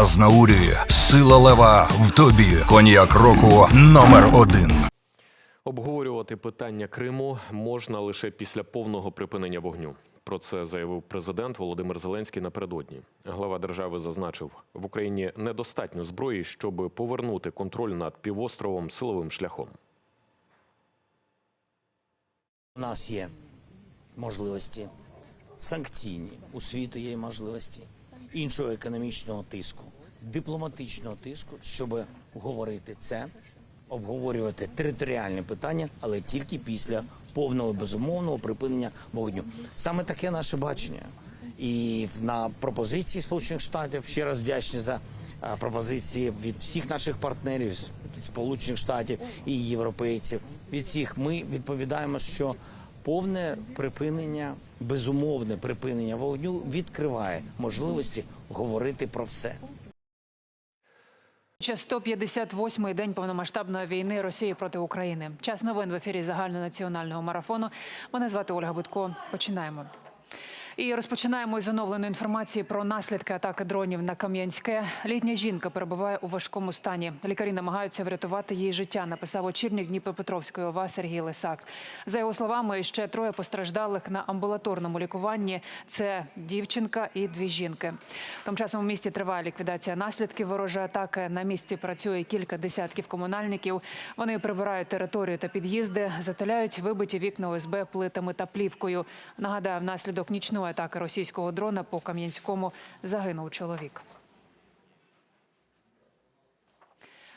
Азнаурі, сила лева в тобі. Коньяк року номер один. Обговорювати питання Криму можна лише після повного припинення вогню. Про це заявив президент Володимир Зеленський напередодні. Глава держави зазначив, в Україні недостатньо зброї, щоб повернути контроль над півостровом силовим шляхом. У нас є можливості санкційні, у світу є можливості іншого економічного тиску, дипломатичного тиску, щоб говорити це, обговорювати територіальні питання, але тільки після повного безумовного припинення вогню. Саме таке наше бачення. І на пропозиції Сполучених Штатів ще раз вдячні за пропозиції від всіх наших партнерів Сполучених Штатів і європейців. Від всіх ми відповідаємо, що повне припинення, безумовне припинення вогню відкриває можливості говорити про все. Ще 158-й день повномасштабної війни Росії проти України. Час новин в ефірі загальнонаціонального марафону. Мене звати Ольга Будко. Починаємо. І розпочинаємо із оновленої інформації про наслідки атаки дронів на Кам'янське. Літня жінка перебуває у важкому стані. Лікарі намагаються врятувати її життя. Написав очільник Дніпропетровської ОВА Сергій Лисак. За його словами, ще троє постраждалих на амбулаторному лікуванні. Це дівчинка і дві жінки. Тим часом у місті триває ліквідація наслідків ворожої атаки. На місці працює кілька десятків комунальників. Вони прибирають територію та під'їзди, затуляють вибиті вікна ОСБ плитами та плівкою. Нагадаю, внаслідок нічної атаки російського дрона по Кам'янському загинув чоловік.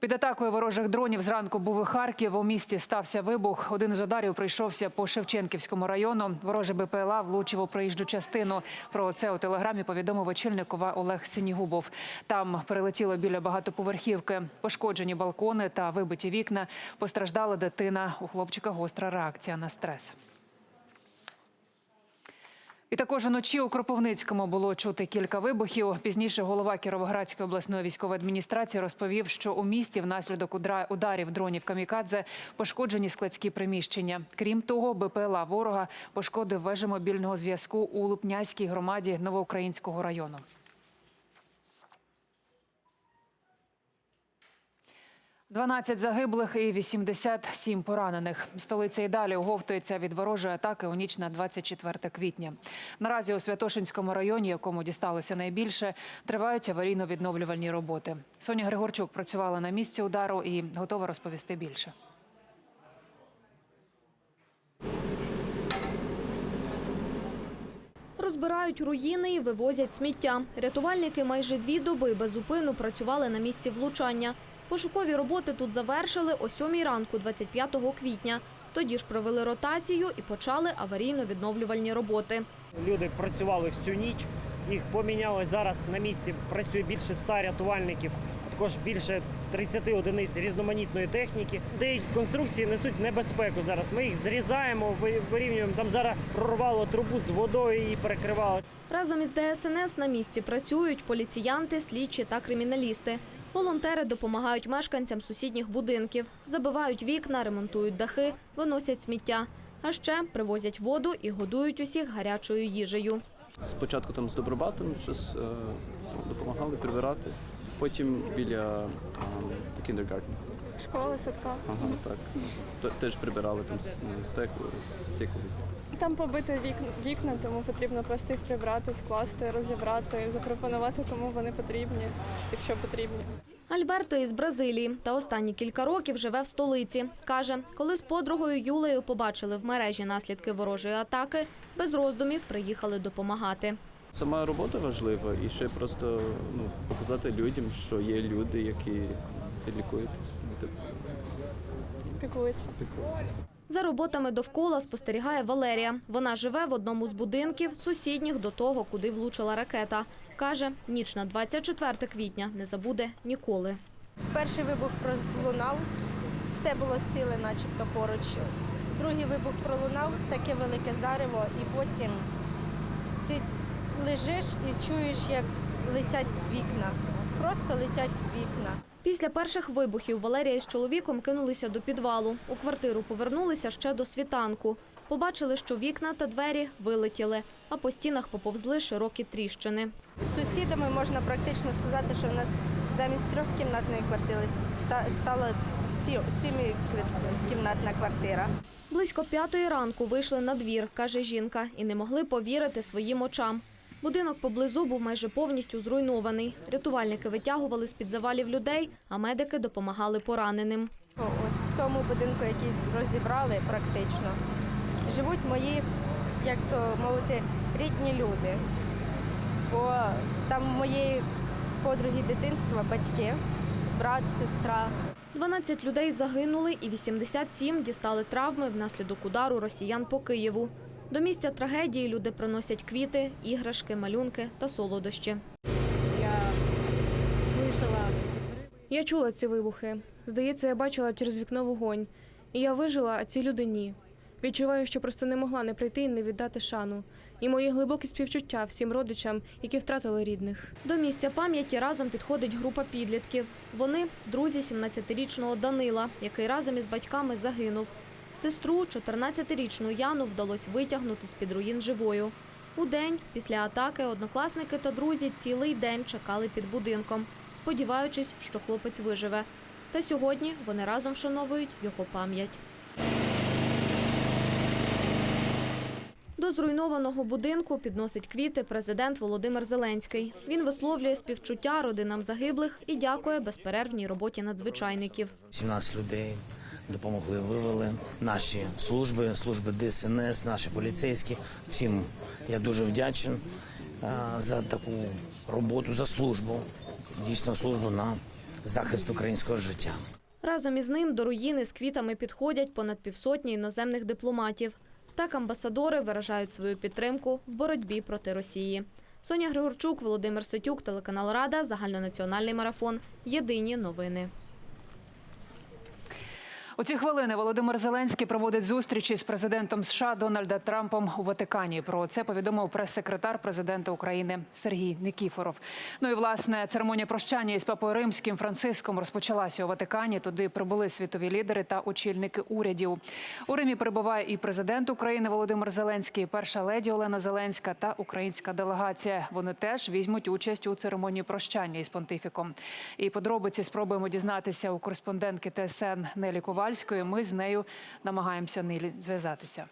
Під атакою ворожих дронів зранку був і Харків. У місті стався вибух. Один із ударів прийшовся по Шевченківському району. Ворожий БПЛА влучив у проїжджу частину. Про це у телеграмі повідомив очільникова Олег Синігубов. Там перелетіло біля багатоповерхівки. Пошкоджені балкони та вибиті вікна. Постраждала дитина. У хлопчика гостра реакція на стрес. І також уночі у Кропивницькому було чути кілька вибухів. Пізніше голова Кіровоградської обласної військової адміністрації розповів, що у місті внаслідок ударів дронів камікадзе пошкоджені складські приміщення. Крім того, БПЛА ворога пошкодив вежі мобільного зв'язку у Лупнянській громаді Новоукраїнського району. Дванадцять загиблих і 87 поранених. Столиця і далі оговтується від ворожої атаки у ніч на 24 квітня. Наразі у Святошинському районі, якому дісталося найбільше, тривають аварійно-відновлювальні роботи. Соня Григорчук працювала на місці удару і готова розповісти більше. Розбирають руїни і вивозять сміття. Рятувальники майже дві доби без працювали на місці влучання. Пошукові роботи тут завершили о 7 ранку 25 квітня. Тоді ж провели ротацію і почали аварійно-відновлювальні роботи. Люди працювали всю ніч, їх поміняли зараз на місці. Працює більше 100 рятувальників, а також більше 30 одиниць різноманітної техніки. Деякі конструкції несуть небезпеку зараз. Ми їх зрізаємо, ви- вирівнюємо. Там зараз прорвало трубу з водою і перекривало. Разом із ДСНС на місці працюють поліціянти, слідчі та криміналісти. Волонтери допомагають мешканцям сусідніх будинків, забивають вікна, ремонтують дахи, виносять сміття. А ще привозять воду і годують усіх гарячою їжею. Спочатку там з Добробатом щось е, допомагали прибирати, потім біля е, кіндергартну. Школа, садка. Ага, так. Теж прибирали там с- стекло, стекло. Там побито вікна, вікна, тому потрібно просто їх прибрати, скласти, розібрати, запропонувати, кому вони потрібні, якщо потрібні. Альберто із Бразилії та останні кілька років живе в столиці. Каже, коли з подругою Юлею побачили в мережі наслідки ворожої атаки, без роздумів приїхали допомагати. Сама робота важлива і ще просто ну, показати людям, що є люди, які лікуєтесь. Піклуються. За роботами довкола спостерігає Валерія. Вона живе в одному з будинків, сусідніх до того, куди влучила ракета. Каже, ніч на 24 квітня не забуде ніколи. Перший вибух пролунав, все було ціле, начебто поруч. Другий вибух пролунав, таке велике зарево, і потім ти лежиш і чуєш, як летять вікна. Просто летять вікна. Після перших вибухів Валерія з чоловіком кинулися до підвалу. У квартиру повернулися ще до світанку. Побачили, що вікна та двері вилетіли, а по стінах поповзли широкі тріщини. З сусідами можна практично сказати, що в нас замість трьохкімнатної квартири ста- стала сі- сімикімнатна квартира. Близько п'ятої ранку вийшли на двір, каже жінка, і не могли повірити своїм очам. Будинок поблизу був майже повністю зруйнований. Рятувальники витягували з-під завалів людей, а медики допомагали пораненим. От в тому будинку, який розібрали практично, живуть мої, як то мовити, рідні люди. Бо там моєї подруги дитинства, батьки, брат, сестра. 12 людей загинули і 87 дістали травми внаслідок удару росіян по Києву. До місця трагедії люди приносять квіти, іграшки, малюнки та солодощі. Я чула ці вибухи. Здається, я бачила через вікно вогонь. І я вижила, а ці люди ні. Відчуваю, що просто не могла не прийти і не віддати шану. І мої глибокі співчуття всім родичам, які втратили рідних. До місця пам'яті разом підходить група підлітків. Вони друзі 17-річного Данила, який разом із батьками загинув. Сестру, 14-річну Яну, вдалося витягнути з-під руїн живою. У день після атаки однокласники та друзі цілий день чекали під будинком, сподіваючись, що хлопець виживе. Та сьогодні вони разом вшановують його пам'ять. До зруйнованого будинку підносить квіти президент Володимир Зеленський. Він висловлює співчуття родинам загиблих і дякує безперервній роботі надзвичайників. 17 людей допомогли, вивели наші служби, служби ДСНС, наші поліцейські. Всім я дуже вдячен е, за таку роботу, за службу, дійсно службу на захист українського життя. Разом із ним до руїни з квітами підходять понад півсотні іноземних дипломатів. Так амбасадори виражають свою підтримку в боротьбі проти Росії. Соня Григорчук, Володимир Ситюк, телеканал Рада, загальнонаціональний марафон. Єдині новини. У ці хвилини Володимир Зеленський проводить зустрічі з президентом США Дональда Трампом у Ватикані. Про це повідомив прес-секретар президента України Сергій Никіфоров. Ну і власне церемонія прощання із папою римським Франциском розпочалася у Ватикані. Туди прибули світові лідери та очільники урядів. У Римі перебуває і президент України Володимир Зеленський, перша леді Олена Зеленська та українська делегація. Вони теж візьмуть участь у церемонії прощання із понтифіком. І подробиці спробуємо дізнатися у кореспондентки ТСН Нелі Ковальської. Ми з нею намагаємося Нелі зв'язатися.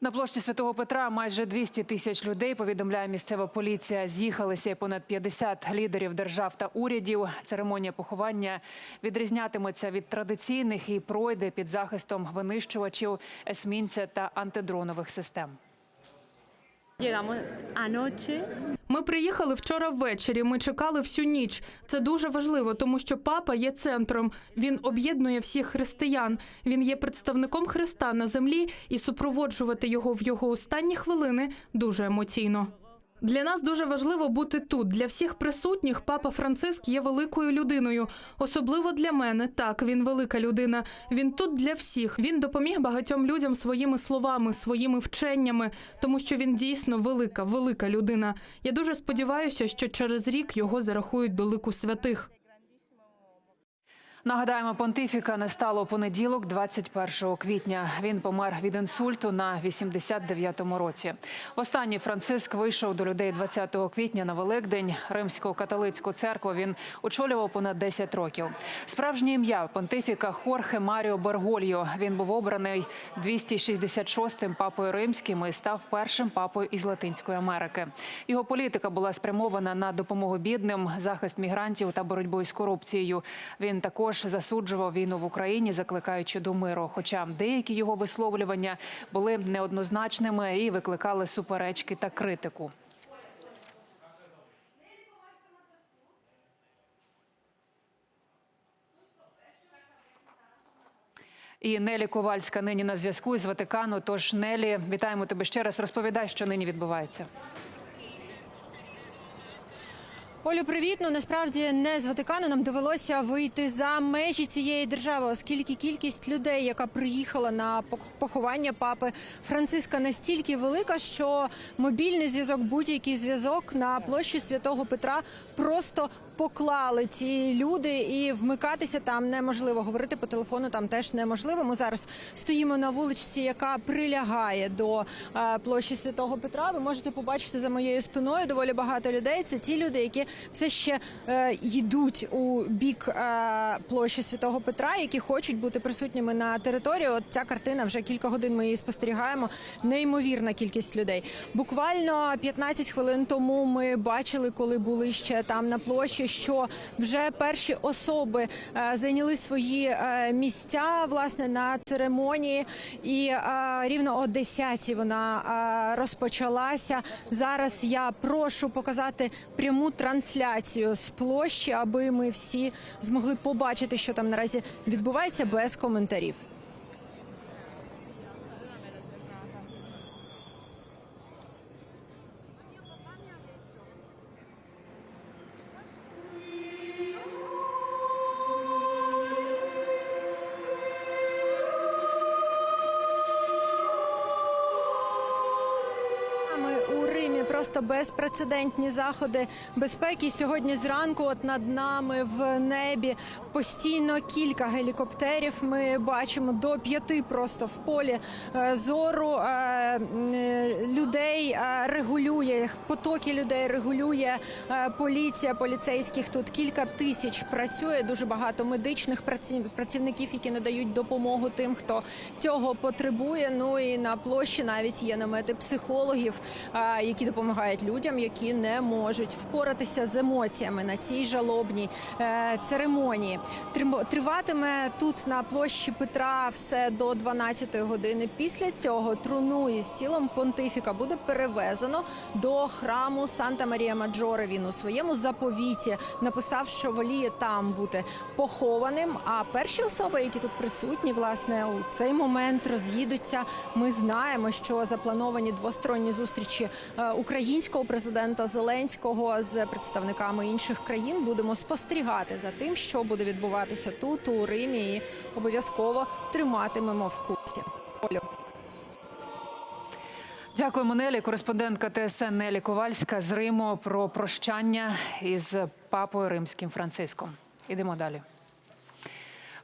На площі Святого Петра майже 200 тисяч людей, повідомляє місцева поліція. З'їхалися понад 50 лідерів держав та урядів. Церемонія поховання відрізнятиметься від традиційних і пройде під захистом винищувачів, есмінця та антидронових систем. Ми приїхали вчора ввечері. Ми чекали всю ніч. Це дуже важливо, тому що папа є центром. Він об'єднує всіх християн. Він є представником Христа на землі, і супроводжувати його в його останні хвилини дуже емоційно. Для нас дуже важливо бути тут. Для всіх присутніх папа Франциск є великою людиною. Особливо для мене. Так, він велика людина. Він тут для всіх. Він допоміг багатьом людям своїми словами, своїми вченнями, тому що він дійсно велика, велика людина. Я дуже сподіваюся, що через рік його зарахують до лику святих. Нагадаємо, понтифіка не стало понеділок, 21 квітня. Він помер від інсульту на 89-му році. Останній Франциск вийшов до людей 20 квітня на Великдень. Римську католицьку церкву він очолював понад 10 років. Справжнє ім'я понтифіка Хорхе Маріо Бергольо. Він був обраний 266-м папою римським і став першим папою із Латинської Америки. Його політика була спрямована на допомогу бідним, захист мігрантів та боротьбу із корупцією. Він також засуджував війну в Україні, закликаючи до миру. Хоча деякі його висловлювання були неоднозначними і викликали суперечки та критику. І Нелі Ковальська нині на зв'язку із Ватикану. Тож Нелі, вітаємо тебе ще раз. Розповідай, що нині відбувається. Олю, привіт. Ну насправді не з Ватикану нам довелося вийти за межі цієї держави, оскільки кількість людей, яка приїхала на поховання папи Франциска, настільки велика, що мобільний зв'язок, будь-який зв'язок на площі Святого Петра просто поклали ці люди, і вмикатися там неможливо. Говорити по телефону там теж неможливо. Ми зараз стоїмо на вуличці, яка прилягає до е, площі Святого Петра. Ви можете побачити за моєю спиною доволі багато людей. Це ті люди, які все ще е, йдуть у бік е, площі Святого Петра, які хочуть бути присутніми на території. От ця картина вже кілька годин ми її спостерігаємо. Неймовірна кількість людей. Буквально 15 хвилин тому ми бачили, коли були ще там на площі, що вже перші особи е, зайняли свої е, місця власне на церемонії, і е, рівно о 10 вона розпочалася. Зараз я прошу показати пряму трансляцію з площі, аби ми всі змогли побачити, що там наразі відбувається без коментарів. Просто безпрецедентні заходи безпеки. Сьогодні зранку, от над нами в небі постійно кілька гелікоптерів. Ми бачимо до п'яти просто в полі е, зору е, людей е, регулює потоки людей. Регулює е, поліція поліцейських. Тут кілька тисяч працює. Дуже багато медичних праці- працівників, які надають допомогу тим, хто цього потребує. Ну і на площі навіть є намети психологів, які допомагають людям, які не можуть впоратися з емоціями на цій жалобній е, церемонії. Триватиме тут на площі Петра все до 12-ї години. Після цього труну із тілом понтифіка буде перевезено до храму Санта Марія Маджоре. Він у своєму заповіті написав, що воліє там бути похованим. А перші особи, які тут присутні, власне, у цей момент роз'їдуться. Ми знаємо, що заплановані двосторонні зустрічі е, українського президента Зеленського з представниками інших країн. Будемо спостерігати за тим, що буде відбуватися тут у Римі, і обов'язково триматимемо в курсі. Дякуємо, Нелі. Кореспондентка ТСН Нелі Ковальська з Риму про прощання із папою римським Франциском. Ідемо далі.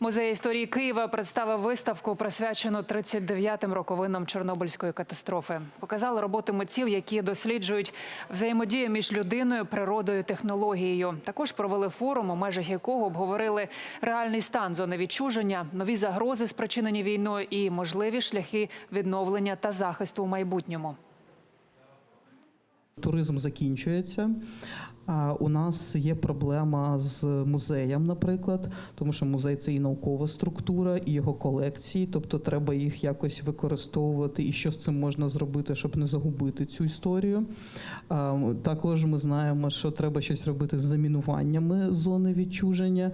Музей історії Києва представив виставку, присвячену 39-м роковинам Чорнобильської катастрофи. Показали роботи митців, які досліджують взаємодію між людиною, природою, технологією. Також провели форум, у межах якого обговорили реальний стан зони відчуження, нові загрози, спричинені війною, і можливі шляхи відновлення та захисту у майбутньому. Туризм закінчується. У нас є проблема з музеєм, наприклад, тому що музей це і наукова структура, і його колекції, тобто треба їх якось використовувати, і що з цим можна зробити, щоб не загубити цю історію. Також ми знаємо, що треба щось робити з замінуваннями зони відчуження.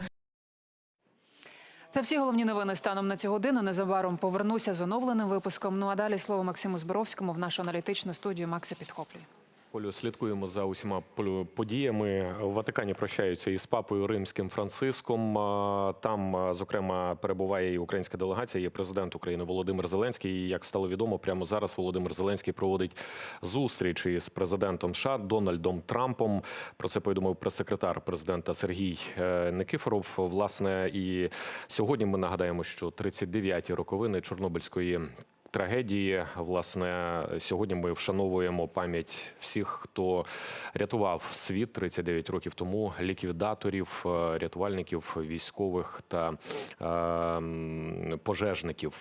Це всі головні новини станом на цю годину. Незабаром повернуся з оновленим випуском. Ну а далі слово Максиму Зборовському в нашу аналітичну студію Макса підхоплює. Олю, слідкуємо за усіма подіями. В Ватикані прощаються із папою римським Франциском. Там, зокрема, перебуває і українська делегація. Є президент України Володимир Зеленський. І як стало відомо, прямо зараз Володимир Зеленський проводить зустріч із президентом США Дональдом Трампом. Про це повідомив прес-секретар президента Сергій е, Никифоров. Власне, і сьогодні ми нагадаємо, що 39-ті роковини Чорнобильської трагедії. Власне, сьогодні ми вшановуємо пам'ять всіх, хто рятував світ 39 років тому, ліквідаторів, е, рятувальників, військових та е, пожежників.